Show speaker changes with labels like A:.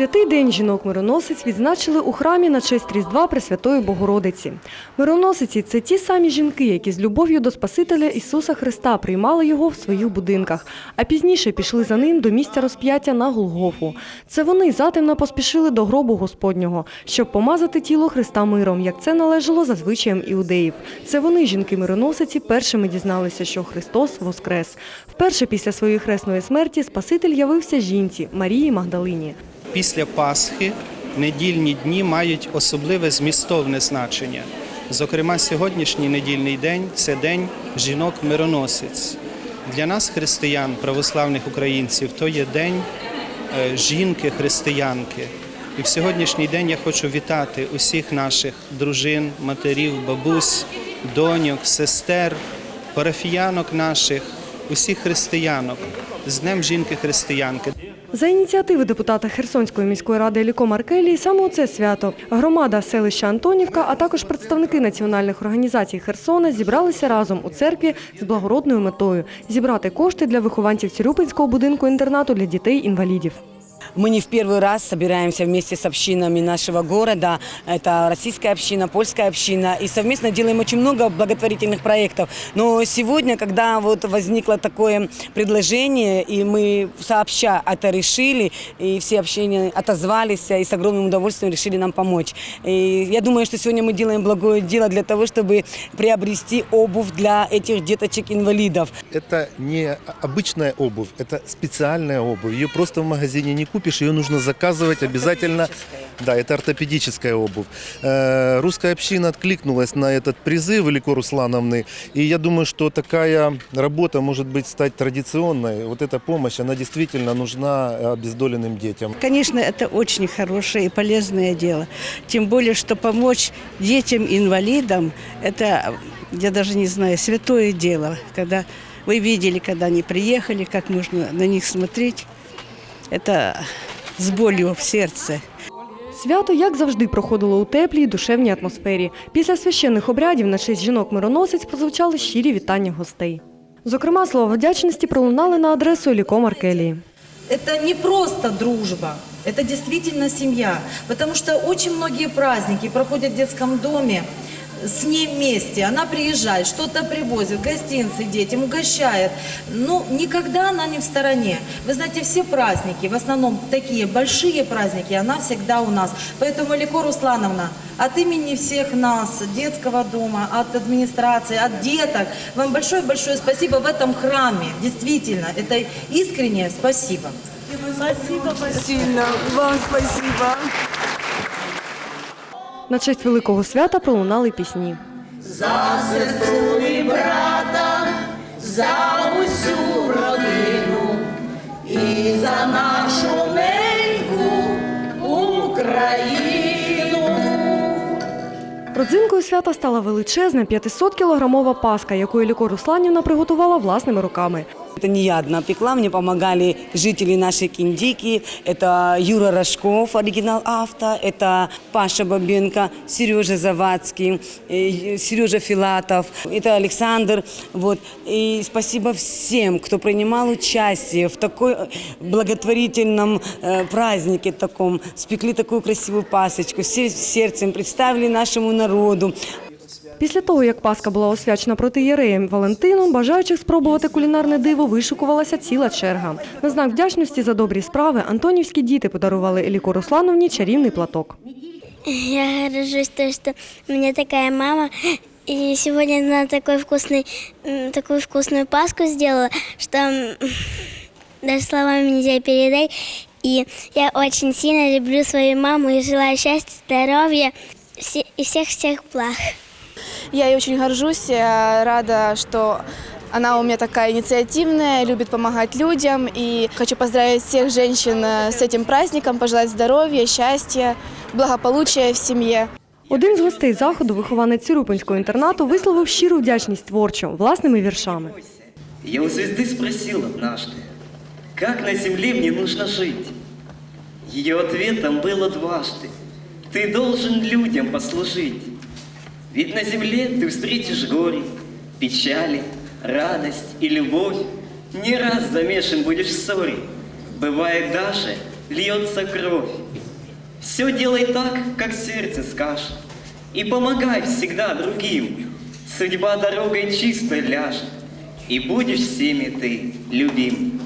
A: Святий день жінок-мироносиць відзначили у храмі на честь Різдва Пресвятої Богородиці. Мироносиці це ті самі жінки, які з любов'ю до Спасителя Ісуса Христа приймали його в своїх будинках, а пізніше пішли за ним до місця розп'яття на Голгофу. Це вони затемно поспішили до гробу Господнього, щоб помазати тіло Христа миром, як це належало за звичаєм іудеїв. Це вони, жінки-мироносиці, першими дізналися, що Христос воскрес. Вперше після своєї хресної смерті Спаситель явився жінці Марії Магдалині.
B: Після Пасхи недільні дні мають особливе змістовне значення. Зокрема, сьогоднішній недільний день це день жінок-мироносиць. Для нас, християн, православних українців, то є день е, жінки-християнки. І в сьогоднішній день я хочу вітати усіх наших дружин, матерів, бабусь, доньок, сестер, парафіянок наших, усіх християнок з Днем жінки-християнки.
A: За ініціативи депутата Херсонської міської ради Еліко Маркелії саме це свято громада селища Антонівка, а також представники національних організацій Херсона зібралися разом у церкві з благородною метою зібрати кошти для вихованців Цірюпинського будинку інтернату для дітей-інвалідів.
C: Мы не в первый раз собираемся вместе с общинами нашего города. Это российская община, польская община. И совместно делаем очень много благотворительных проектов. Но сегодня, когда вот возникло такое предложение, и мы сообща это решили, и все общины отозвались, и с огромным удовольствием решили нам помочь. И я думаю, что сегодня мы делаем благое дело для того, чтобы приобрести обувь для этих деточек-инвалидов.
D: Это не обычная обувь, это специальная обувь. Ее просто в магазине не купишь, ее нужно заказывать обязательно. Да, это ортопедическая обувь. Э, Русская община откликнулась на этот призыв Велико Руслановны. И я думаю, что такая работа может быть стать традиционной. Вот эта помощь, она действительно нужна обездоленным детям.
E: Конечно, это очень хорошее и полезное дело. Тем более, что помочь детям-инвалидам – это, я даже не знаю, святое дело. Когда вы видели, когда они приехали, как нужно на них смотреть, это с болью в сердце.
A: Свято, як завжди, проходило у теплій душевній атмосфері. Після священних обрядів на честь жінок-мироносиць прозвучали щирі вітання гостей. Зокрема, слова вдячності пролунали на адресу Еліко Маркелії.
F: Это не просто дружба, это действительно семья. Потому что очень многие праздники проходят в детском доме с ней вместе. Она приезжает, что-то привозит, гостинцы детям, угощает. Но никогда она не в стороне. Вы знаете, все праздники, в основном такие большие праздники, она всегда у нас. Поэтому, Лико Руслановна, от имени всех нас, детского дома, от администрации, от деток, вам большое-большое спасибо в этом храме. Действительно, это искреннее спасибо.
A: На честь великого свята пролунали пісні. За
G: сестру і брата, за усю родину і за нашу неньку Україну.
A: Родзинкою свята стала величезна 500-кілограмова паска, яку Еліко Русланівна приготувала власними руками.
C: Это не я одна пекла, мне помогали жители нашей Киндики. Это Юра Рожков, оригинал авто, это Паша Бабенко, Сережа Завадский, э, Сережа Филатов, это Александр. Вот. И спасибо всем, кто принимал участие в такой э, благотворительном э, празднике таком. Спекли такую красивую пасочку, все сердцем представили нашему народу.
A: Після того, як Паска була освячена протиєреєм Валентином, бажаючих спробувати кулінарне диво вишикувалася ціла черга. На знак вдячності за добрі справи антонівські діти подарували Еліко Руслановні чарівний платок.
H: Я горжусь то, что у меня такая мама, и сегодня она такой вкусный, м, такую вкусную паску сделала, что м, даже словами нельзя передать. И я очень сильно люблю свою маму и желаю счастья, здоровья все- и всех-всех благ.
I: Я ей очень горжусь, я рада, что она у меня такая инициативная, любит помогать людям. И хочу поздравить всех женщин э, с этим праздником, пожелать здоровья, счастья, благополучия в семье.
A: Один з гостей заходу, вихованець Цюрупинського інтернату, висловив щиру вдячність творчо, власними віршами.
J: Я у звезды спросил однажды, как на земле мне нужно жить. Ее ответом было дважды. Ты должен людям послужить. Ведь на земле ты встретишь горе, печали, радость и любовь. Не раз замешан будешь в ссоре. Бывает даже льется кровь. Все делай так, как сердце скажет, и помогай всегда другим. Судьба дорогой чистой ляжет, и будешь всеми ты любим.